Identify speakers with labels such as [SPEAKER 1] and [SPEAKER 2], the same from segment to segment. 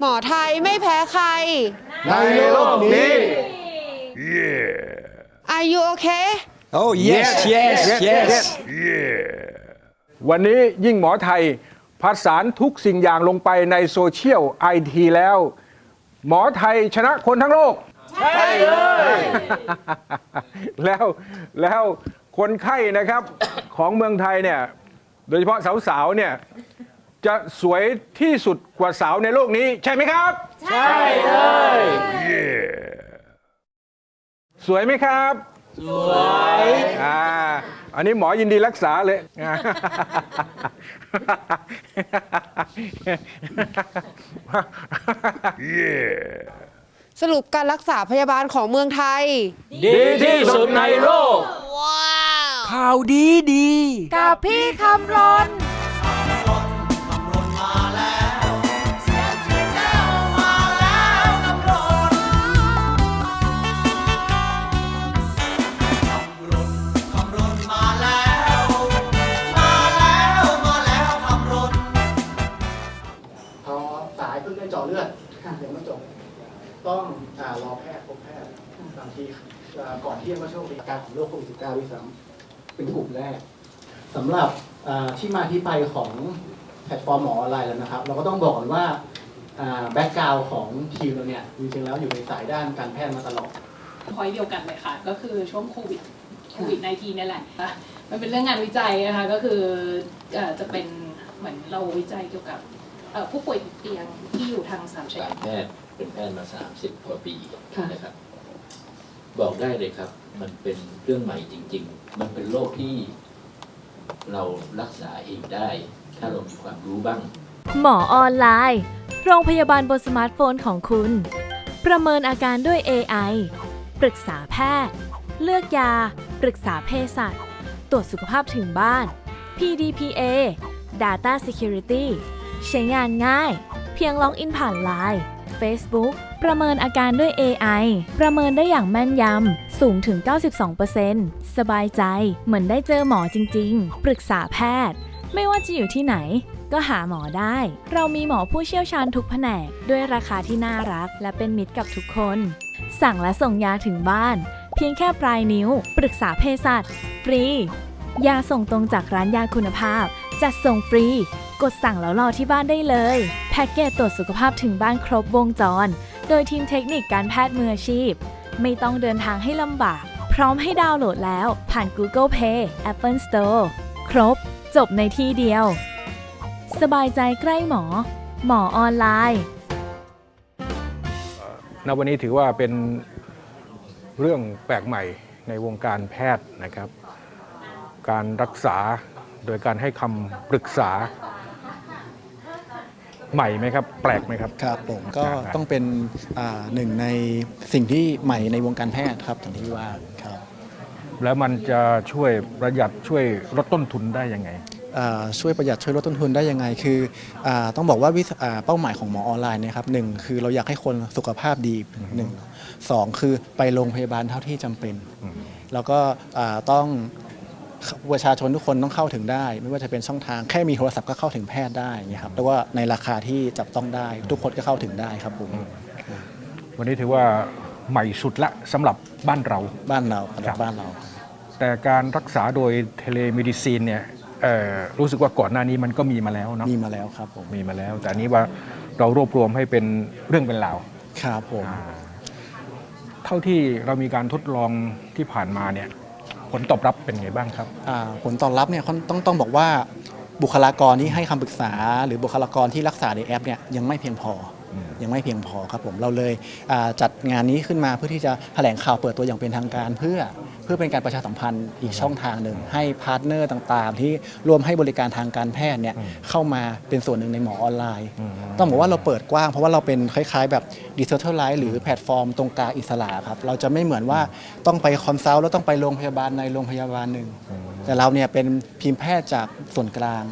[SPEAKER 1] หมอไทยไม่แพ้ใคร
[SPEAKER 2] ในโลกนี้
[SPEAKER 1] Are you okay
[SPEAKER 3] Oh yes yes yes
[SPEAKER 2] วันนี้ยิ่งหมอไทยผสานทุกสิ่งอย่างลงไปในโซเชียลไอทีแล้ว หมอไทยชนะคนทั้งโลก ใช่เลย แล้วแล้วคนไข้นะครับของเมืองไทยเนี่ย โดยเฉพาะสาวๆเนี่ย จะสวยที่สุดกว่าสาวในโลกนี้ ใช่ไหมครับ ใช่เลย สวยไหมครับ สวยอ่าอันนี้หมอยินดีรักษาเลยอ่า
[SPEAKER 1] สรุปการรักษาพยาบาลของเมืองไทย
[SPEAKER 3] ดีที่สุดในโลก ข่าวดีดี
[SPEAKER 4] กับพี่คำรน
[SPEAKER 5] ต้องอารอแพทย์พบแพทย์บางทีอ่าก่อนที่จะมาโชคดีอาการของโรคโควิด -19 ด้วยซ้ำเป็นกลุ่มแรกสำหรับอ่าที่มาที่ไปของแพลตฟอร์มหมอออนไลน์แล้วนะครับ เราก็ต้องบอกก่อนว่าแบ็กกราวของทีมเราเนี่ยจริงๆแล้วอยู่ในสายด้านการแพทย์มาตลอด
[SPEAKER 6] พอยเดียวกันเลยค่ะ ก็คือช่วงโควิดโควิด -19 นี่แหละนะมันเป็นเรื่องงานวิจัยนะคะก็คือเอ่อจะเป็นเหมือนเราวิจัยเกี่ยวกับ เอ่อผู้ป่วยติดเตียงที่อยู่ทางสามชัย
[SPEAKER 7] การแพทย์เป็นแพทย์มา 30 กว่าปี
[SPEAKER 6] ค่ะ
[SPEAKER 7] นะครับ บอกได้เลยครับ มันเป็นเรื่องใหม่จริง ๆ มันเป็นโรคที่เรารักษาเองได้ ถ้าเรามีความรู้บ้าง
[SPEAKER 4] หมอออนไลน์ โรงพยาบาลบนสมาร์ทโฟนของคุณ ประเมินอาการด้วย AI ปรึกษาแพทย์ เลือกยา ปรึกษาเภสัชตรวจสุขภาพถึงบ้าน PDPA Data Security ใช้งานง่าย เพียงล็อกอินผ่าน Line Facebook ประเมินอาการด้วย AI ประเมินได้อย่างแม่นยำ สูงถึง 92%สบายใจ เหมือนได้เจอหมอจริง ๆ ปรึกษาแพทย์ ไม่ว่าจะอยู่ที่ไหน ก็หาหมอได้ เรามีหมอผู้เชี่ยวชาญทุกแผนก ด้วยราคาที่น่ารัก และเป็นมิตรกับทุกคน สั่งและส่งยาถึงบ้าน เพียงแค่ปลายนิ้ว ปรึกษาเภสัชฟรี ยาส่งตรงจากร้านยาคุณภาพ จัดส่งฟรี กดสั่งแล้วรอที่บ้านได้เลย แพ็กเกจตรวจสุขภาพถึงบ้านครบวงจร โดยทีมเทคนิคการแพทย์มืออาชีพ ไม่ต้องเดินทางให้ลำบาก พร้อมให้ดาวน์โหลดแล้ว ผ่าน Google Play Apple Store ครบ จบในที่เดียว สบายใจใกล้หมอ หมอออนไลน์
[SPEAKER 2] ณวันนี้ถือว่าเป็นเรื่องแปลกใหม่ในวงการแพทย์นะครับ การรักษาโดยการให้คำปรึกษา ใหม่ไหมครับ แปลกไหมครับ
[SPEAKER 5] ครับผมก็
[SPEAKER 2] ครับ
[SPEAKER 5] ต้องเป็นอ่าหนึ่งในสิ่งที่ใหม่ในวงการแพทย์ครับอย่างที่ว่าครับ
[SPEAKER 2] แล้วมันจะช่วยประหยัดช่วยลดต้นทุนได้ยังไง
[SPEAKER 5] อ่าช่วยประหยัดช่วยลดต้นทุนได้ยังไง คืออาต้องบอกว่าวิธีอ่าเป้าหมายของหมอออนไลน์เนะครับหนึ่งคือเราอยากให้คนสุขภาพดีหนึ่งสองคือไปโรงพยาบาลเท่าที่จำเป็น แล้วก็อ่าต้อง ประชาชนทุกคนต้องเข้าถึงได้ ไม่ว่าจะเป็นช่องทางแค่มีโทรศัพท์ก็เข้าถึงแพทย์ได้อย่างเงี้ยครับแล้วก็ในราคาที่จับต้องได้ทุกคนก็เข้าถึงได้ครับผม
[SPEAKER 2] วันนี้ถือว่าใหม่สุดละสำหรับบ้านเรา
[SPEAKER 5] บ้านเราสำห
[SPEAKER 2] ครั
[SPEAKER 5] รับบบ้านเรา
[SPEAKER 2] แต่การรักษาโดยเทเลเมดิซีนเนี่ยเอ่อรู้สึกว่าก่อนหน้านี้มันก็มีมาแล้วเนาะ
[SPEAKER 5] มีมาแล้วครับผม
[SPEAKER 2] มีมาแล้ว แต่อันนี้ว่าเรารวบรวมให้เป็นเรื่องเป็นราว
[SPEAKER 5] ครับผม
[SPEAKER 2] เท่าที่เรามีการทดลองที่ผ่านมาเนี่ย ผลตอบรับเป็นไงบ้างครับ
[SPEAKER 5] อ่าผลตอบรับเนี่ยค่อนต้องต้องบอกว่าบุคลากรที่ให้คำปรึกษา หรือบุคลากรที่รักษาในแอปเนี่ยยังไม่เพียงพออยังไม่เพียงพอครับผมเราเลยอ่าจัดงานนี้ขึ้นมาเพื่อที่จะแถลงข่าวเปิดตัวอย่างเป็นทางการเพื่อเพื่อเป็นการประชาสัมพันธ์อีกช่องทางหนึ่ง ให้พาร์ทเนอร์ต่างๆ ที่ร่วมให้บริการทางการแพทย์เนี่ยเข้ามาเป็นส่วนหนึ่งในหมอออนไลน์ ต้องบอกว่าเราเปิดกว้าง เพราะว่าเราเป็นคล้ายๆ แบบดิจิทัลไลท์หรือแพลตฟอร์มตรงกลางอิสระครับเราจะไม่เหมือนว่าต้องไปคอนซัลท์แล้วต้องไปโรงพยาบาลในโรงพยาบาลหนึ่งแต่เราเนี่ยเป็นทีมแพทย์จากส่วนกลาง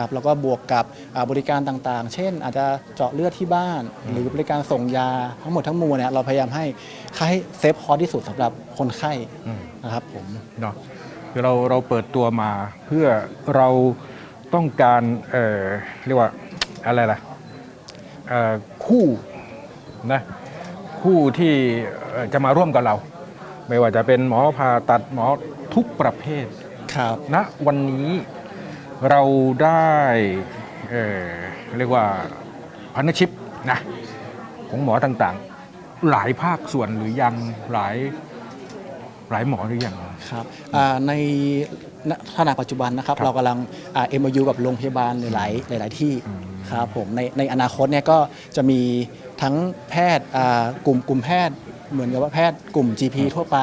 [SPEAKER 5] ครับแล้วก็บวกกับอ่าบริการต่างๆ เช่น อาจจะเจาะเลือดที่บ้าน หรือบริการส่งยาทั้งหมดทั้งมวลเนี่ยเราพยายามให้ให้เซฟคอร์สที่สุดสำหรับคนไข้นะครับผม
[SPEAKER 2] เนาะคือเราเราเปิดตัวมาเพื่อเราต้องการเอ่อเรียกว่า อะไรล่ะเอ่อคู่นะคู่ที่เอ่อจะมาร่วมกับเรา ไม่ว่าจะเป็นหมอผ่าตัดหมอทุกประเภท
[SPEAKER 5] ครับ
[SPEAKER 2] ณวันนี้ เราได้เอ่อเรียกว่าพันธชิพนะของหมอต่างๆ หลายภาคส่วนหรือยังหลายหลายหมอหรือยัง
[SPEAKER 5] ครับอ่าในณขณะปัจจุบันนะครับ
[SPEAKER 2] ครับ
[SPEAKER 5] เรากำลังอ่า MOU กับโรงพยาบาลหลายๆหลายๆที่ครับผมในในอนาคตเนี่ยก็จะมีทั้งแพทย์อ่ากลุ่มกลุ่มแพทย์เหมือนกับว่าแพทย์กลุ่ม GP ทั่วไป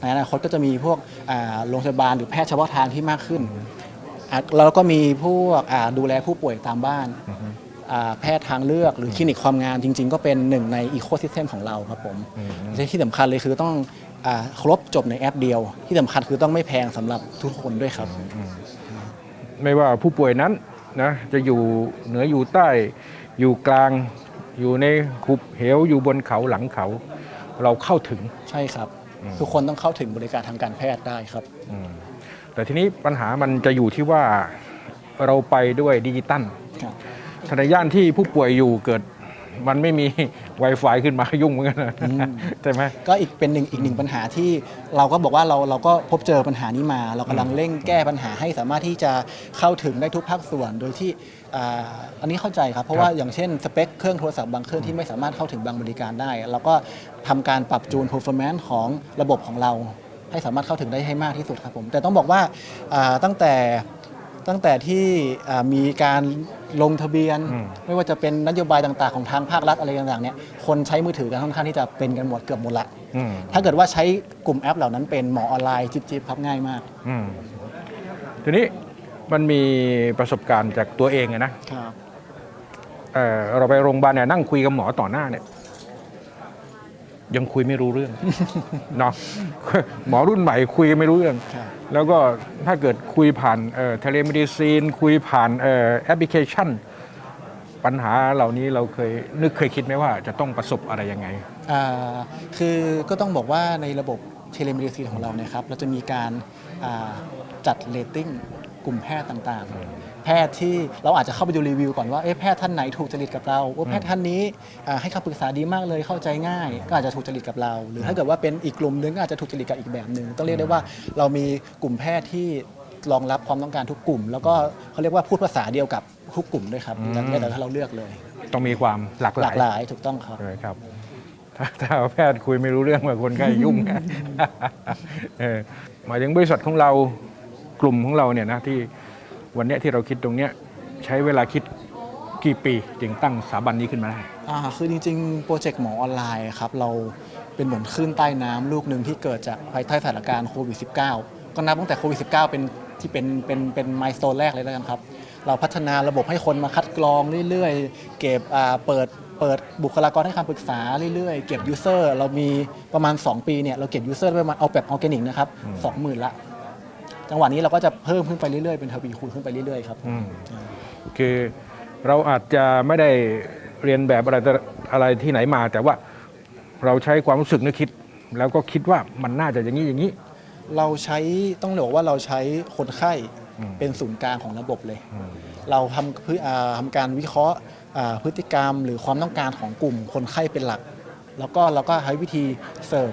[SPEAKER 5] ในอนาคตก็จะมีพวกอ่าโรงพยาบาลหรือแพทย์เฉพาะทางที่มากขึ้น อะแล้วก็มีพวกอ่าดูแลผู้ป่วยตามบ้านอ่าแพทย์ทางเลือกหรือคลินิกความงามจริง ๆ ก็เป็นหนึ่งในอีโคซิสเต็มของเราครับผมและที่สำคัญเลยคือต้องอาครบจบในแอปเดียว ที่สำคัญคือต้องไม่แพงสำหรับทุกคนด้วยครับ
[SPEAKER 2] ไม่ว่าผู้ป่วยนั้นนะจะอยู่เหนืออยู่ใต้อยู่กลาง อยู่ในหุบเหวอยู่บนเขาหลังเขา เราเข้าถึง
[SPEAKER 5] ใช่ครับ ทุกคนต้องเข้าถึงบริการทางการแพทย์ได้ครับ
[SPEAKER 2] แต่ทีนี้ปัญหามันจะอยู่ที่ว่าเราไปด้วยดิจิตัล
[SPEAKER 5] ครับ
[SPEAKER 2] ถ้าในย่านที่ผู้ป่วยอยู่เกิดมันไม่มี Wi-Fi ขึ้นมายุ่งเหมือนกันนะใช่ไหม
[SPEAKER 5] ก็อีกเป็นหนึ่งอีกหนึ่งปัญหาที่เราก็บอกว่าเราเราก็พบเจอปัญหานี้มา เรากำลังเร่งแก้ปัญหาให้สามารถที่จะเข้าถึงได้ทุกภาคส่วนโดยที่อ่าอันนี้เข้าใจครับ เพราะว่าอย่างเช่นสเปคเครื่องโทรศัพท์บางเครื่องที่ไม่สามารถเข้าถึงบางบริการได้ เราก็ทำการปรับจูน performance ของระบบของเรา ให้สามารถเข้าถึงได้ให้มากที่สุดครับผมแต่ต้องบอกว่าอ่าตั้งแต่ตั้งแต่ที่อ่ามีการลงทะเบียน
[SPEAKER 2] อืม
[SPEAKER 5] ไม่ว่าจะเป็นนโยบายต่างๆ ของทางภาครัฐอะไรต่างๆเนี่ยคนใช้มือถือกันค่อนข้างที่จะเป็นกันหมดเกือบหมดละ
[SPEAKER 2] อืม
[SPEAKER 5] ถ้าเกิดว่าใช้กลุ่มแอปเหล่านั้นเป็นหมอออนไลน์จิบๆครับง่ายมาก
[SPEAKER 2] อืมทีนี้มันมีประสบการณ์จากตัวเองอะนะ
[SPEAKER 5] ครับ
[SPEAKER 2] เอ่อเราไปโรงพยาบาลเนี่ยนั่งคุยกับหมอต่อหน้าเนี่ย ยังคุยไม่รู้เรื่องเนาะหมอรุ่นใหม่คุยไม่รู้เรื่อง
[SPEAKER 5] ครับ
[SPEAKER 2] แล้วก็ถ้าเกิดคุยผ่านเอ่อเทเลมดิซีน คุยผ่านเอ่อแอปพลิเคชัน ปัญหาเหล่านี้เราเคยนึกเคยคิดไหมว่าจะต้องประสบอะไรยังไง
[SPEAKER 5] อ่าคือก็ต้องบอกว่าในระบบเทเลม e ดิซีของเราเนี่ยครับ เราจะมีการอ่าจัดเรตติ้งกลุ่มแพทย์ต่างๆแพ ทย์ที่เราอาจจะเข้าไปดูรีวิวก่อนว่าเอ๊ะแพทย์ท่านไหนถูกจริตกับเราว่าแพทย์ท่านนี้อ่าให้คำปรึกษาดีมากเลยเข้าใจง่าย ก็อาจจะถูกจริตกับเรา หรือถ้าเกิดว่าเป็นอีกกลุ่มนึงก็อาจจะถูกจริตกับอีกแบบหนึ่งต้องเรียกได้ว่าเรามีกลุ่มแพทย์ที่รองรับความต้องการทุกกลุ่ม แล้วก็เขาเรียกว่าพูดภาษาเดียวกับทุกกลุ่มด้วยครับแล้วแต่ถ้าเราเลือกเลย
[SPEAKER 2] ต้องมีความหลากห
[SPEAKER 5] ห
[SPEAKER 2] ลา
[SPEAKER 5] ลายกหลายถูกต้องครับ
[SPEAKER 2] ใช่ไหมครับถ้าถ้าแพทย์คุยไม่รู้เรื่องว่าคนไข้ยุ่งเออหมายถึงบริษัทของเรากลุ่มของเราเนี่ยนะที่ วันเนี้ยที่เราคิดตรงเนี้ยใช้เวลาคิดกี่ปีจึงตั้งสถาบันนี้ขึ้นมาได้
[SPEAKER 5] อ่าคือจริงๆ โปรเจกต์หมอออนไลน์ครับเราเป็นเหมือนคลื่นใต้น้ำลูกหนึ่งที่เกิดจากภายใต้สถานการณ์โควิด -19 ก็นับตั้งแต่โควิด -19 เป็นที่เป็นเป็นเป็นมายสโตนแรกเลยแล้วกันครับ เราพัฒนาระบบให้คนมาคัดกรองเรื่อยๆ เก็บอ่าเปิดเปิดบุคลากรให้คำปรึกษาเรื่อยๆ เก็บยูเซอร์เรามีประมาณ 2 ปีเนี่ยเราเก็บยูเซอร์ประมาณเอาแบบออร์แกนิกนะครับ20,000ละ จังหวะนี้เราก็จะเพิ่มขึ้นไปเรื่อยๆเป็นทวีคูณขึ้นไปเรื่อยๆครับ
[SPEAKER 2] อืมคือเราอาจจะไม่ได้เรียนแบบอะไรแต่อะไรที่ไหนมา แต่ว่าเราใช้ความรู้สึกนึกคิด แล้วก็คิดว่ามันน่าจะอย่างนี้อย่างนี้
[SPEAKER 5] เราใช้ต้องบอกว่าเราใช้คนไข้เป็นศูนย์กลางของระบบเลยเราทำพือ่าทำการวิเคราะห์อ่าพฤติกรรม หรือความต้องการของกลุ่มคนไข้เป็นหลัก แล้วก็เราก็ใช้วิธีเสิร์ฟ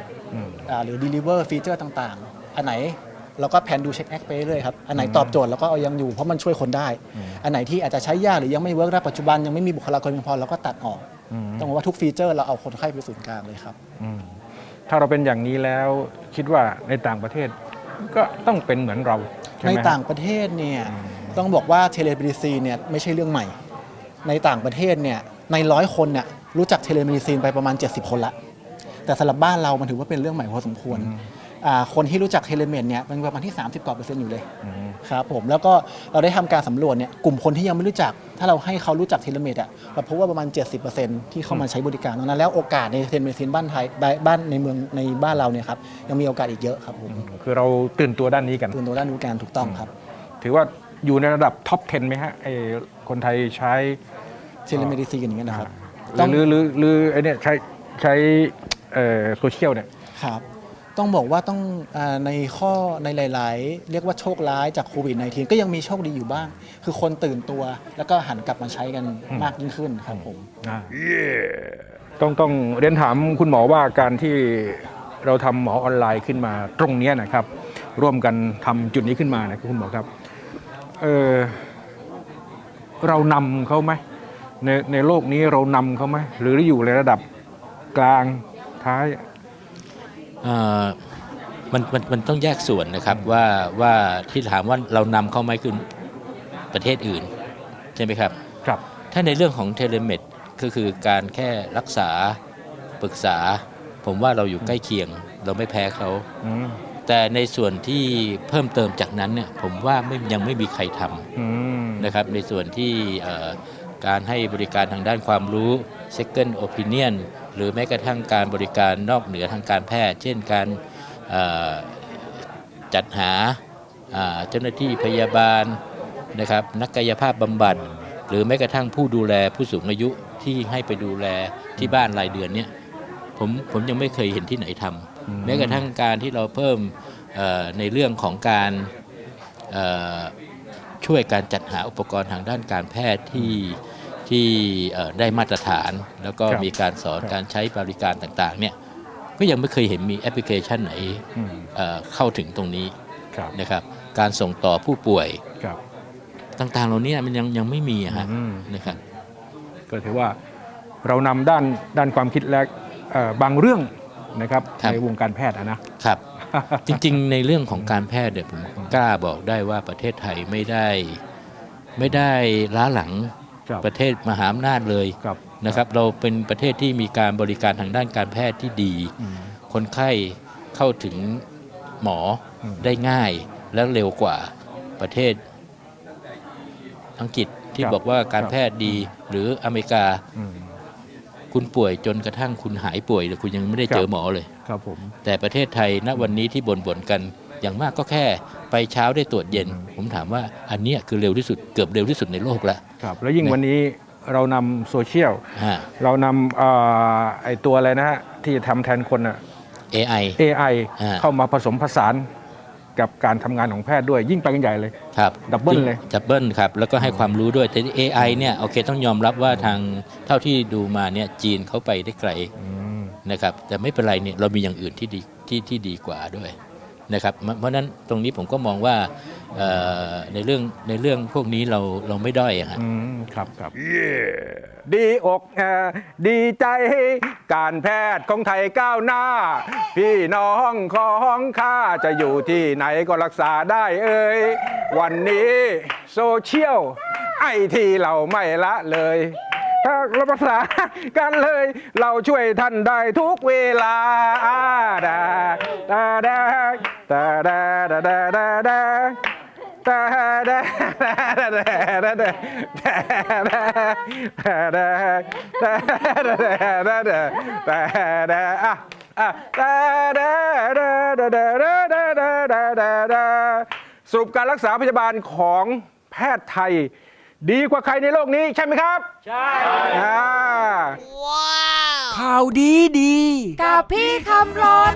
[SPEAKER 5] อ่าหรือ deliver ฟีเจอร์ต่างๆ อันไหน เราก็แพนดูเช็คแอคไปเรื่อยๆครับ อันไหนตอบโจทย์เราก็เอายังอยู่เพราะมันช่วยคนได้ อันไหนที่อาจจะใช้ยากหรือยังไม่เวิร์กณปัจจุบันยังไม่มีบุคลากรเพียงพอเราก็ตัดออกต้องบอกว่าทุกฟีเจอร์เราเอาคนไข้เป็นศูนย์กลางเลยครับ
[SPEAKER 2] ถ้าเราเป็นอย่างนี้แล้วคิดว่าในต่างประเทศก็ต้องเป็นเหมือนเราช่
[SPEAKER 5] ใน
[SPEAKER 2] ไหม
[SPEAKER 5] ต่างประเทศเนี่ยต้องบอกว่าเทเล m ม d ิซีนเนี่ยไม่ใช่เรื่องใหม่ ในต่างประเทศเนี่ยในร้อยคนเนี่ยรู้จักเทเล m ม d ิซีนไปประมาณ 70 คนละแต่สำหรับบ้านเรามันถือว่าเป็นเรื่องใหม่พอสมควร อ่าคนที่รู้จักเทเลเมดเนี่ยเป็นประมาณที่ 30กว่าเปอร์เซ็นต์อยู่เลยครับผมแล้วก็เราได้ทำการสำรวจเนี่ยกลุ่มคนที่ยังไม่รู้จัก ถ้าเราให้เขารู้จักเทเลเมดอะเราพบว่าประมาณ 70%ที่เข้ามาใช้บริการตรงนั้นแล้วโอกาสในเทเลเมดบ้านไทยบ้านในเมืองในบ้านเราเนี่ยครับยังมีโอกาสอีกเยอะครับผม
[SPEAKER 2] คือเราตื่นตัวด้านนี้กัน
[SPEAKER 5] ตื่นตัวด้านรู้การถูกต้องครับ
[SPEAKER 2] ถือว่าอยู่ในระดับท็อป 10ไหมฮะไอ้คนไทยใช้
[SPEAKER 5] เทเลเมดิซีนอย่างเงี้ยนะครับ
[SPEAKER 2] หรือหรือหรือหรือไอ้เนี่ยใช้ใช้เอ่อโซเชียลเนี่ย
[SPEAKER 5] ครับ ต้องบอกว่าต้องอาในข้อในหลาย ๆ เรียกว่าโชคร้ายจากโควิด -19 ก็ยังมีโชคดีอยู่บ้าง คือคนตื่นตัว แล้วก็หันกลับมาใช้กันมากยิ่งขึ้นครับผม
[SPEAKER 2] ต้องต้องเรียนถามคุณหมอว่าการที่เราทำหมอออนไลน์ขึ้นมาตรงเนี้ยนะครับ ร่วมกันทำจุดนี้ขึ้นมานะครับคุณหมอครับเออเรานำเขาไหมในในโลกนี้เรานำเขาไหมหรืออยู่ในระดับกลางท้าย
[SPEAKER 7] เอ่อ มันมันมันต้องแยกส่วนนะครับว่าว่าที่ถามว่าเรานำเข้าไหมคือประเทศอื่น ใช่ไหมครับ
[SPEAKER 2] ครับ
[SPEAKER 7] ถ้าในเรื่องของเทเลเมดก็คือการแค่รักษาปรึกษา ผมว่าเราอยู่ใกล้เคียง เราไม่แพ้เขา
[SPEAKER 2] อืม
[SPEAKER 7] แต่ในส่วนที่เพิ่มเติมจากนั้นเนี่ยผมว่าไม่ยังไม่มีใครทำ
[SPEAKER 2] อืม
[SPEAKER 7] นะครับในส่วนที่เอ่อการให้บริการทางด้านความรู้ second opinion หรือแม้กระทั่งการบริการนอกเหนือทางการแพทย์ เช่นการจัดหาเจ้าหน้าที่พยาบาลนะครับนักกายภาพบำบัด หรือแม้กระทั่งผู้ดูแลผู้สูงอายุที่ให้ไปดูแลที่บ้านรายเดือนเนี่ยผมผมยังไม่เคยเห็นที่ไหนทำแม้กระทั่งการที่เราเพิ่มในเรื่องของการช่วยการจัดหาอุปกรณ์ทางด้านการแพทย์ที่ ที่เอ่อได้มาตรฐาน แล้วก็
[SPEAKER 2] ครับ
[SPEAKER 7] มีการสอนการใช้บริการต่างๆเนี่ยก็ยังไม่เคยเห็นมีแอปพลิเคชันไหน
[SPEAKER 2] อืม
[SPEAKER 7] เอ่อเข้าถึงตรงนี้
[SPEAKER 2] ครับ
[SPEAKER 7] นะครับ การส่งต่อผู้ป่วย
[SPEAKER 2] ครับ
[SPEAKER 7] ต่างๆ เหล่านี้มันยังยังไม่มีอะฮะ
[SPEAKER 2] อืม
[SPEAKER 7] นะครับ
[SPEAKER 2] ก็ถือว่าเรานำด้านด้านความคิดและเอ่อบางเรื่องนะครับ
[SPEAKER 7] ครับ
[SPEAKER 2] ในวงการแพทย์อะนะ
[SPEAKER 7] ครับ จริงๆ ในเรื่องของการแพทย์เนี่ยผมกล้าบอกได้ว่าประเทศไทยไม่ได้ไม่ได้ล้าหลัง
[SPEAKER 2] ครับ
[SPEAKER 7] ประเทศมหาอำนาจเลย
[SPEAKER 2] ครับ
[SPEAKER 7] นะครับ เราเป็นประเทศที่มีการบริการทางด้านการแพทย์ที่ดี
[SPEAKER 2] อืม
[SPEAKER 7] คนไข้เข้าถึงหมออ
[SPEAKER 2] ม
[SPEAKER 7] ได้ง่ายและเร็วกว่าประเทศอังกฤษที่
[SPEAKER 2] ครับ
[SPEAKER 7] บอกว่าการ
[SPEAKER 2] ครับ
[SPEAKER 7] แพทย์ดี หรืออเมริกา
[SPEAKER 2] อืม
[SPEAKER 7] คุณป่วยจนกระทั่งคุณหายป่วยแต่คุณยังไม่ได้เจ
[SPEAKER 2] ค
[SPEAKER 7] อ
[SPEAKER 2] รับ
[SPEAKER 7] หมอเลย
[SPEAKER 2] ครับผม
[SPEAKER 7] แต่ประเทศไทยณวันนี้ที่บ่นบ่นๆกันอย่างมากก็แค่ไปเช้าได้ตรวจเย็น ผมถามว่าอันเนี้ยคือเร็วที่สุดเกือบเร็วที่สุดในโลกแล้ว
[SPEAKER 2] ครับแล้วยิ่ง
[SPEAKER 7] นะ
[SPEAKER 2] วันนี้เรานำโซเชียล
[SPEAKER 7] ฮะ
[SPEAKER 2] เรานำเอ่อไอตัวอะไรนะฮะ ที่จะทำแทนคนอะ
[SPEAKER 7] AI
[SPEAKER 2] AI
[SPEAKER 7] อ่า
[SPEAKER 2] เข้ามาผสมผสานกับการทำงานของแพทย์ด้วยยิ่งไปกันใหญ่เลย
[SPEAKER 7] ครับ
[SPEAKER 2] ดับเบิลเลย
[SPEAKER 7] ดับเบิลครับ แล้วก็ให้ความรู้ด้วย แต่ AI เนี่ยโอเคต้องยอมรับว่าทางเท่าที่ดูมาเนี่ยจีนเขาไปได้ไกลนะครับ แต่ไม่เป็นไรเนี่ยเรามีอย่างอื่นที่ดีที่ที่ดีกว่าด้วย นะครับเพราะเพราะฉะนั้นตรงนี้ผมก็มองว่าเอ่อในเรื่องในเรื่องพวกนี้เราเราไม่ด้อยอะฮะ
[SPEAKER 2] อืมครับครับดีอกเอ่อดีใจ การแพทย์ของไทยก้าวหน้า พี่น้องของข้าจะอยู่ที่ไหนก็รักษาได้เอ่ยวันนี้โซเชียลไอทีเราไม่ละเลยถ้าเราประสานกันเลย เราช่วยท่านได้ทุกเวลาดาดาดา ดาดาดาดาดาดาตาดาดาดาดาดาดาดาดาดาดาดาดาดาดาดาดาอะอะดาดาดาดาดาดาดาดาดาดาดาสรุปการรักษาพยาบาลของแพทย์ไทยดีกว่าใครในโลกนี้ใช่ไหมครับใช่อ่า
[SPEAKER 3] ข่าวดีดี
[SPEAKER 1] กับพี่คำรน